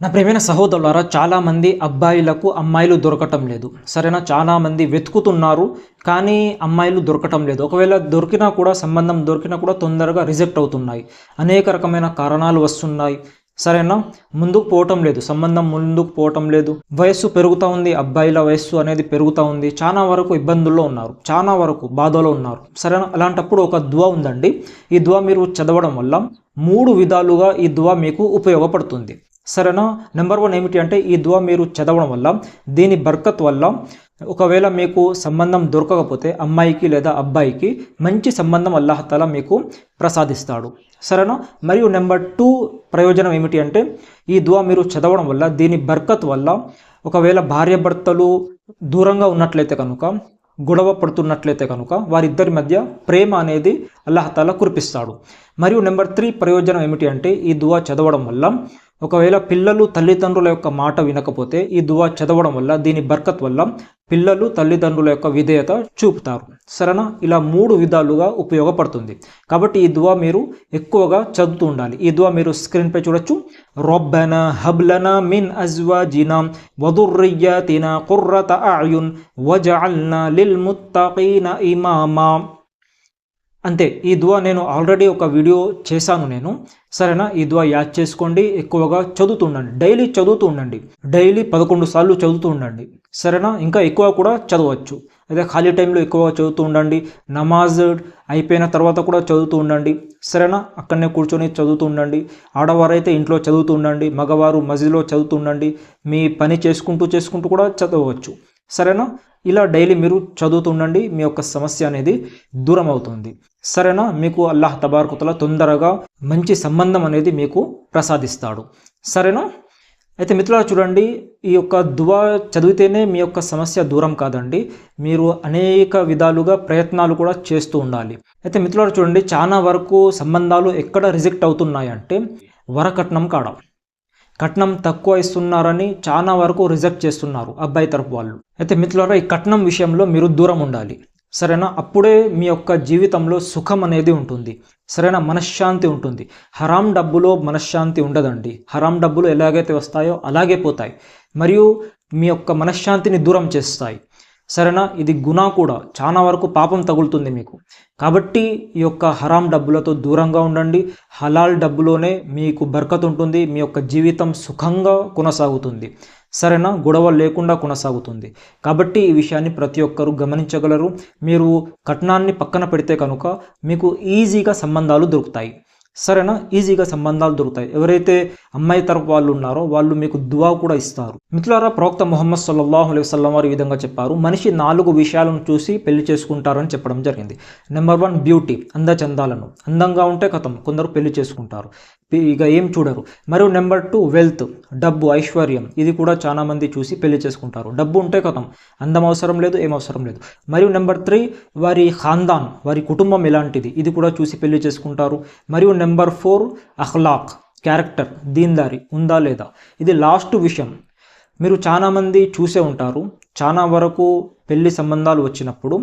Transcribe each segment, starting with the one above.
నా ప్రేమైన సహోదరులారా చాలామంది అబ్బాయిలకు అమ్మాయిలు దొరకటం లేదు. సరేనా? చాలామంది వెతుకుతున్నారు కానీ అమ్మాయిలు దొరకటం లేదు. ఒకవేళ దొరికినా కూడా సంబంధం దొరికినా కూడా తొందరగా రిజెక్ట్ అవుతున్నాయి. అనేక రకమైన కారణాలు వస్తున్నాయి. సరేనా? ముందుకు పోవటం లేదు. సంబంధం ముందుకు పోవటం లేదు. వయస్సు పెరుగుతూ ఉంది. అబ్బాయిల వయస్సు అనేది పెరుగుతూ ఉంది. చాలా వరకు ఇబ్బందుల్లో ఉన్నారు. చాలా వరకు బాధలో ఉన్నారు. సరేనా? అలాంటప్పుడు ఒక దువా ఉందండి. ఈ దువా మీరు చదవడం వల్ల మూడు విధాలుగా ఈ దువా మీకు ఉపయోగపడుతుంది. సరేనా? నెంబర్ వన్ ఏమిటి అంటే ఈ దువా మీరు చదవడం వల్ల దీని బర్కత్ వల్ల ఒకవేళ మీకు సంబంధం దొరకకపోతే అమ్మాయికి లేదా అబ్బాయికి మంచి సంబంధం అల్లాహతాల మీకు ప్రసాదిస్తాడు. సరేనా? మరియు నెంబర్ టూ ప్రయోజనం ఏమిటి అంటే ఈ దువా మీరు చదవడం వల్ల దీని బర్కత్ వల్ల ఒకవేళ భార్యాభర్తలు దూరంగా ఉన్నట్లయితే కనుక గొడవ పడుతున్నట్లయితే కనుక వారిద్దరి మధ్య ప్రేమ అనేది అల్లాహతాల కురిపిస్తాడు. మరియు నెంబర్ త్రీ ప్రయోజనం ఏమిటి అంటే ఈ దువా చదవడం వల్ల ఒకవేళ పిల్లలు తల్లిదండ్రుల యొక్క మాట వినకపోతే ఈ దువా చదవడం వల్ల దీని బర్కత్ వల్ల పిల్లలు తల్లిదండ్రుల యొక్క విధేయత చూపుతారు. సరేనా? ఇలా మూడు విధాలుగా ఉపయోగపడుతుంది. కాబట్టి ఈ దువా మీరు ఎక్కువగా చదువుతూ ఉండాలి. ఈ దువా మీరు స్క్రీన్పై చూడొచ్చు. రొబ్బన హబ్లన మిన్ అజ్వాజినా వదుర్రియాతిన కుర్రత అయున్ వజఅల్న లిల్ ముత్తకీన ఇమామా. అంతే ఈ దువా నేను ఆల్రెడీ ఒక వీడియో చేశాను నేను. సరేనా? ఈ దువా యాద్ చేసుకోండి ఎక్కువగా చదువుతూ ఉండండి డైలీ చదువుతూ ఉండండి డైలీ పదకొండు సార్లు చదువుతూ ఉండండి సరేనా? ఇంకా ఎక్కువ కూడా చదవచ్చు. అదే ఖాళీ టైంలో ఎక్కువగా చదువుతూ ఉండండి నమాజ్ అయిపోయిన తర్వాత కూడా చదువుతూ ఉండండి సరేనా? అక్కడనే కూర్చొని చదువుతూ ఉండండి ఆడవారైతే ఇంట్లో చదువుతూ ఉండండి మగవారు మజిలో చదువుతూ ఉండండి మీ పని చేసుకుంటూ చేసుకుంటూ కూడా చదవచ్చు. సరేనా? ఇలా డైలీ మీరు చదువుతుండండి మీ యొక్క సమస్య అనేది దూరం అవుతుంది. సరేనా? మీకు అల్లాహ్ తబార్కుతల తొందరగా మంచి సంబంధం అనేది మీకు ప్రసాదిస్తాడు. సరేనా? అయితే మిత్రులారా చూడండి ఈ యొక్క దువా చదివితేనే మీ యొక్క సమస్య దూరం కాదండి. మీరు అనేక విధాలుగా ప్రయత్నాలు కూడా చేస్తూ ఉండాలి. అయితే మిత్రులారా చూడండి చాలా వరకు సంబంధాలు ఎక్కడ రిజెక్ట్ అవుతున్నాయంటే వరకట్నం కాడ. కట్నం తక్కువ ఇస్తున్నారని చాలా వరకు రిజెక్ట్ చేస్తున్నారు అబ్బాయి తరపు వాళ్ళు. అయితే మిత్రులారా ఈ కట్నం విషయంలో మీరు దూరం ఉండాలి. సరేనా? అప్పుడే మీ యొక్క జీవితంలో సుఖం అనేది ఉంటుంది. సరైన? మనశ్శాంతి ఉంటుంది. హరాం డబ్బులో మనశ్శాంతి ఉండదండి. హరాం డబ్బులు ఎలాగైతే వస్తాయో అలాగే పోతాయి. మరియు మీ యొక్క మనశ్శాంతిని దూరం చేస్తాయి. సరేనా? ఇది గుణా కూడా. చాలా వరకు పాపం తగులుతుంది మీకు. కాబట్టి ఈ యొక్క హరాం డబ్బులతో దూరంగా ఉండండి. హలాల్ డబ్బులోనే మీకు బర్కత్ ఉంటుంది. మీ యొక్క జీవితం సుఖంగా కొనసాగుతుంది. సరేనా? గొడవ లేకుండా కొనసాగుతుంది. కాబట్టి ఈ విషయాన్ని ప్రతి ఒక్కరూ గమనించగలరు. మీరు కట్నాన్ని పక్కన పెడితే కనుక మీకు ఈజీగా సంబంధాలు దొరుకుతాయి. సరేనా? ఈజీగా సంబంధాలు దొరుకుతాయి. ఎవరైతే అమ్మాయి తరపు వాళ్ళు ఉన్నారో వాళ్ళు మీకు దువా కూడా ఇస్తారు. మిత్రులారా ప్రవక్త మొహమ్మద్ సల్లాహు అలైహి వసల్లం వారు ఈ విధంగా చెప్పారు. మనిషి నాలుగు విషయాలను చూసి పెళ్ళి చేసుకుంటారని చెప్పడం జరిగింది. నెంబర్ వన్ బ్యూటీ అందచందాలను. అందంగా ఉంటే కథం కొందరు పెళ్ళి చేసుకుంటారు. ఇక ఏం చూడరు. మరియు నెంబర్ టూ వెల్త్ డబ్బు ఐశ్వర్యం ఇది కూడా చాలా మంది చూసి పెళ్ళి చేసుకుంటారు. డబ్బు ఉంటే కథం అందం అవసరం లేదు ఏం అవసరం లేదు. మరియు నెంబర్ త్రీ వారి ఖాందాన్ వారి కుటుంబం ఎలాంటిది ఇది కూడా చూసి పెళ్ళి చేసుకుంటారు. మరియు నెంబర్ ఫోర్ అఖ్లాక్ క్యారెక్టర్ దీన్దారి ఉందా లేదా ఇది లాస్ట్ విషయం. మీరు చాలామంది చూసే ఉంటారు. చాలా వరకు పెళ్ళి సంబంధాలు వచ్చినప్పుడు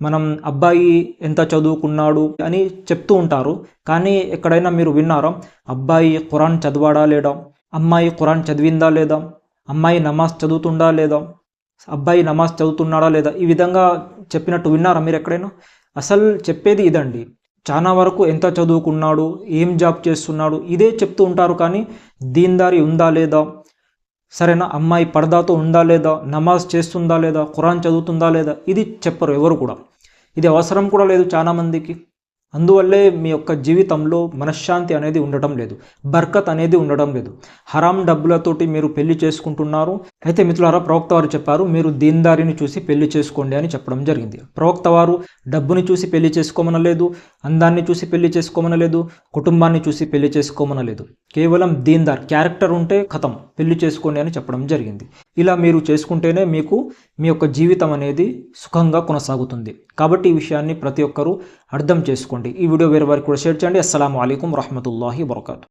మనం అబ్బాయి ఎంత చదువుకున్నాడు అని చెప్తూ ఉంటారు. కానీ ఎక్కడైనా మీరు విన్నారా? అబ్బాయి ఖురాన్ చదివాడా లేడా అమ్మాయి ఖురాన్ చదివిందా లేదా? అమ్మాయి నమాజ్ చదువుతుందా లేదా? అబ్బాయి నమాజ్ చదువుతున్నాడా లేదా? ఈ విధంగా చెప్పినట్టు విన్నారా మీరు ఎక్కడైనా? అసలు చెప్పేది ఇదండి. చాలా వరకు ఎంత చదువుకున్నాడు ఏం జాబ్ చేస్తున్నాడు ఇదే చెప్తూ ఉంటారు కానీ దీన్దారి ఉందా లేదా? సరేనా అమ్మాయి పడదాతో ఉందా లేదా? నమాజ్ చేస్తుందా లేదా? ఖురాన్ చదువుతుందా లేదా? ఇది చెప్పరు ఎవరు కూడా. ఇది అవసరం కూడా లేదు చాలామందికి అందువల్లే మీ యొక్క జీవితంలో మనశ్శాంతి అనేది ఉండటం లేదు. బర్కత్ అనేది ఉండడం లేదు. హరాం డబ్బులతోటి మీరు పెళ్ళి చేసుకుంటున్నారు అయితే మిత్రులారా ప్రవక్త వారు చెప్పారు మీరు దీనిదారిని చూసి పెళ్ళి చేసుకోండి అని చెప్పడం జరిగింది. ప్రవక్త వారు డబ్బుని చూసి పెళ్ళి చేసుకోమనలేదు అందాన్ని చూసి పెళ్ళి చేసుకోమనలేదు కుటుంబాన్ని చూసి పెళ్ళి చేసుకోమనలేదు. కేవలం దీన్దార్ క్యారెక్టర్ ఉంటే కథం పెళ్ళి చేసుకోండి అని చెప్పడం జరిగింది. ఇలా మీరు చేసుకుంటేనే మీకు మీ యొక్క జీవితం అనేది సుఖంగా కొనసాగుతుంది. కాబట్టి ఈ విషయాన్ని ప్రతి ఒక్కరూ అర్థం చేసుకోండి. ఈ వీడియో వేరే వారికి కూడా షేర్ చేయండి. అస్సలం అయికం వరహమూల వరకాతు